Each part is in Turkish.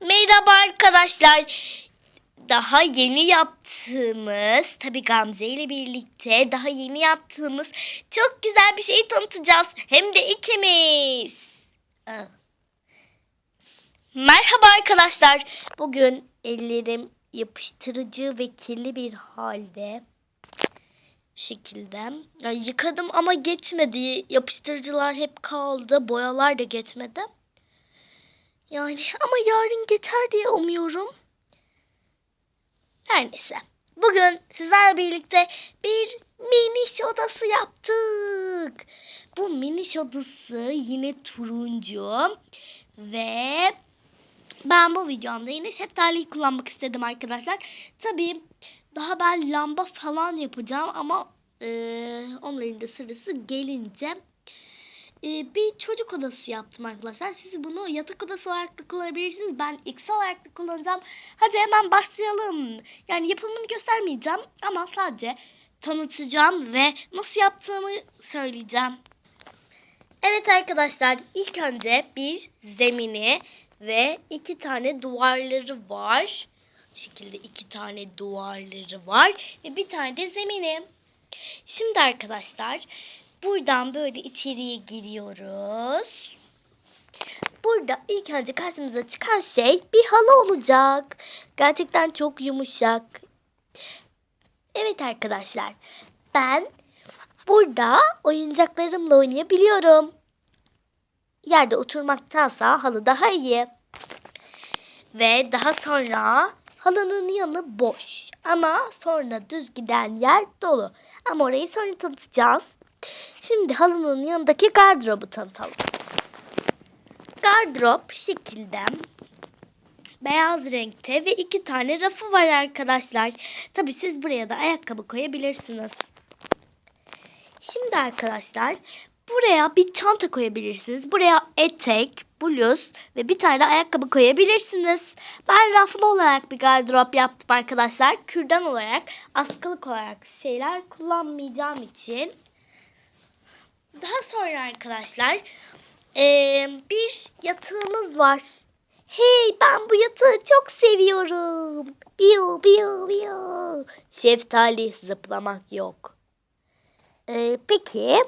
Merhaba arkadaşlar. Daha yeni yaptığımız, tabii Gamze ile birlikte daha yeni yaptığımız çok güzel bir şey tanıtacağız. Hem de ikimiz. Merhaba arkadaşlar. Bugün ellerim yapıştırıcı ve kirli bir halde. Şekilde. Ya yıkadım ama geçmedi. Yapıştırıcılar hep kaldı. Boyalar da geçmedi. Yani ama yarın geçer diye umuyorum. Her neyse. Bugün sizlerle birlikte bir miniş odası yaptık. Bu miniş odası yine turuncu ve ben bu videomda yine şeftaliyi kullanmak istedim arkadaşlar. Tabii daha ben lamba falan yapacağım ama e, onların da sırası gelince e, bir çocuk odası yaptım arkadaşlar. Siz bunu yatak odası olarak da kullanabilirsiniz. Ben X olarak da kullanacağım. Hadi hemen başlayalım. Yani yapımını göstermeyeceğim ama sadece tanıtacağım ve nasıl yaptığımı söyleyeceğim. Evet arkadaşlar ilk önce bir zemini ve iki tane duvarları var. Bu şekilde iki tane duvarları var ve bir tane de zemini. Şimdi arkadaşlar buradan böyle içeriye giriyoruz. Burada ilk önce karşımıza çıkan şey bir halı olacak. Gerçekten çok yumuşak. Evet arkadaşlar ben burada oyuncaklarımla oynayabiliyorum. Yerde oturmaktansa halı daha iyi. Ve daha sonra halının yanı boş. Ama sonra düz giden yer dolu. Ama orayı sonra tanıtacağız. Şimdi halının yanındaki gardırobu tanıtalım. Gardırop şekilde beyaz renkte ve iki tane rafı var arkadaşlar. Tabi siz buraya da ayakkabı koyabilirsiniz. Şimdi arkadaşlar buraya bir çanta koyabilirsiniz. Buraya etek, bluz ve bir tane ayakkabı koyabilirsiniz. Ben raflı olarak bir gardırop yaptım arkadaşlar. Kürdan olarak, askılık olarak şeyler kullanmayacağım için. Daha sonra arkadaşlar eee, bir yatağımız var. Hey ben bu yatağı çok seviyorum. Biyo biyo biyo. Şeftali zıplamak yok. Ee, peki.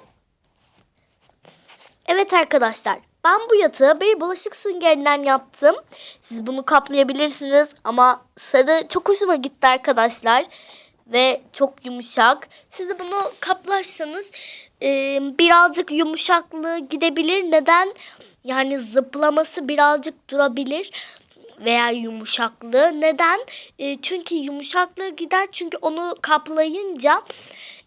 Evet arkadaşlar. Ben bu yatağı bir bulaşık süngerinden yaptım. Siz bunu kaplayabilirsiniz ama sarı çok hoşuma gitti arkadaşlar. Ve çok yumuşak. Siz de bunu kaplarsanız e, birazcık yumuşaklığı gidebilir. Neden? Yani zıplaması birazcık durabilir veya yumuşaklığı. Neden? E, çünkü yumuşaklığı gider. Çünkü onu kaplayınca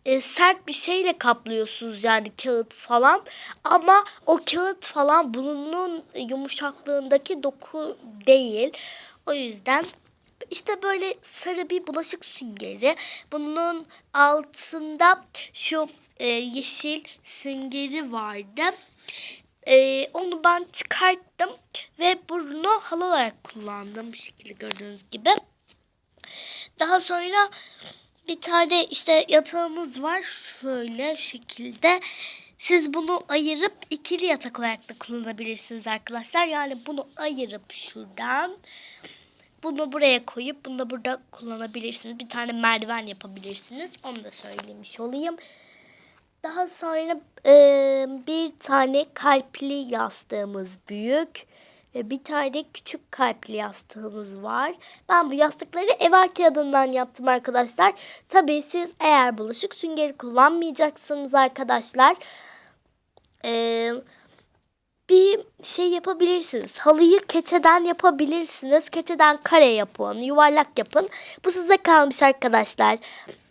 e, sert bir şeyle kaplıyorsunuz yani kağıt falan. Ama o kağıt falan bunun yumuşaklığındaki doku değil. O yüzden işte böyle sarı bir bulaşık süngeri. Bunun altında şu e, yeşil süngeri vardı. E, onu ben çıkarttım ve bunu halı olarak kullandım bu şekilde gördüğünüz gibi. Daha sonra bir tane işte yatağımız var şöyle şekilde. Siz bunu ayırıp ikili yatak olarak da kullanabilirsiniz arkadaşlar. Yani bunu ayırıp şuradan bunu buraya koyup bunu da burada kullanabilirsiniz. Bir tane merdiven yapabilirsiniz. Onu da söylemiş olayım. Daha sonra e, bir tane kalpli yastığımız büyük ve bir tane küçük kalpli yastığımız var. Ben bu yastıkları eva kağıdından yaptım arkadaşlar. Tabii siz eğer bulaşık süngeri kullanmayacaksınız arkadaşlar. Eee bir şey yapabilirsiniz. Halıyı keçeden yapabilirsiniz. Keçeden kare yapın, yuvarlak yapın. Bu size kalmış arkadaşlar.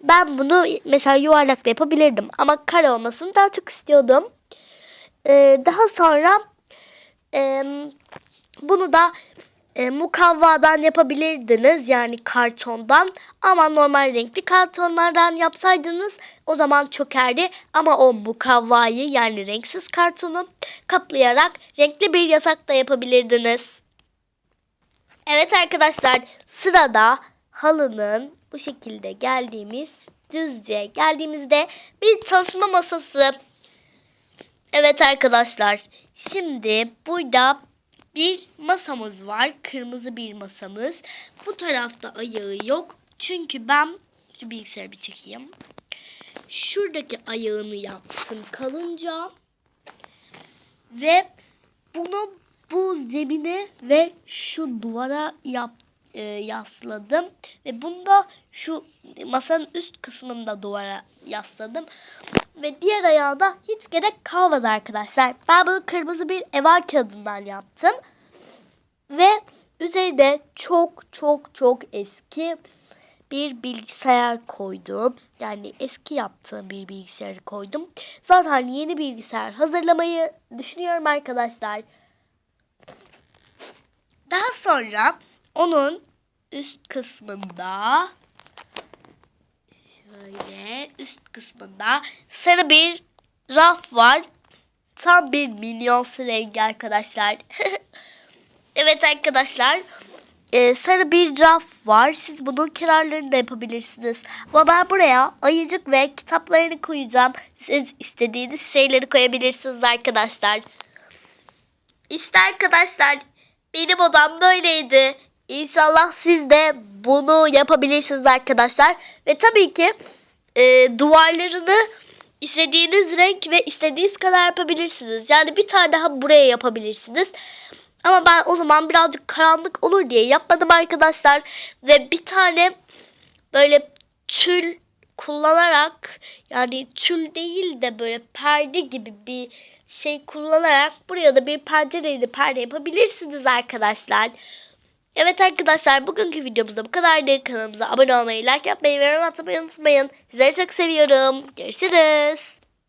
Ben bunu mesela yuvarlak da yapabilirdim ama kare olmasını daha çok istiyordum. Ee, daha sonra e, bunu da e, mukavvadan yapabilirdiniz yani kartondan ama normal renkli kartonlardan yapsaydınız o zaman çökerdi ama o mukavvayı yani renksiz kartonu kaplayarak renkli bir yatak da yapabilirdiniz. Evet arkadaşlar sırada halının bu şekilde geldiğimiz düzce geldiğimizde bir çalışma masası. Evet arkadaşlar şimdi burada bir masamız var. Kırmızı bir masamız. Bu tarafta ayağı yok. Çünkü ben şu bilgisayarı bir çekeyim. Şuradaki ayağını yaptım kalınca. Ve bunu bu zemine ve şu duvara yap, e, yasladım. Ve bunu da şu masanın üst kısmında duvara yasladım. Ve diğer ayağı da hiç gerek kalmadı arkadaşlar. Ben bunu kırmızı bir eva kağıdından yaptım. Ve üzerine çok çok çok eski bir bilgisayar koydum. Yani eski yaptığım bir bilgisayarı koydum. Zaten yeni bilgisayar hazırlamayı düşünüyorum arkadaşlar. Daha sonra onun üst kısmında üst kısmında sarı bir raf var. Tam bir minyonsu rengi arkadaşlar. evet arkadaşlar. e, sarı bir raf var. Siz bunun kenarlarını da yapabilirsiniz. Ama ben buraya ayıcık ve kitaplarını koyacağım. Siz istediğiniz şeyleri koyabilirsiniz arkadaşlar. İşte arkadaşlar benim odam böyleydi. İnşallah siz de bunu yapabilirsiniz arkadaşlar. Ve tabii ki e, duvarlarını istediğiniz renk ve istediğiniz kadar yapabilirsiniz. Yani bir tane daha buraya yapabilirsiniz. Ama ben o zaman birazcık karanlık olur diye yapmadım arkadaşlar. Ve bir tane böyle tül kullanarak yani tül değil de böyle perde gibi bir şey kullanarak buraya da bir pencereli perde yapabilirsiniz arkadaşlar. Evet arkadaşlar bugünkü videomuzda bu kadardı. Kanalımıza abone olmayı, like yapmayı ve yorum atmayı unutmayın. Sizleri çok seviyorum. Görüşürüz.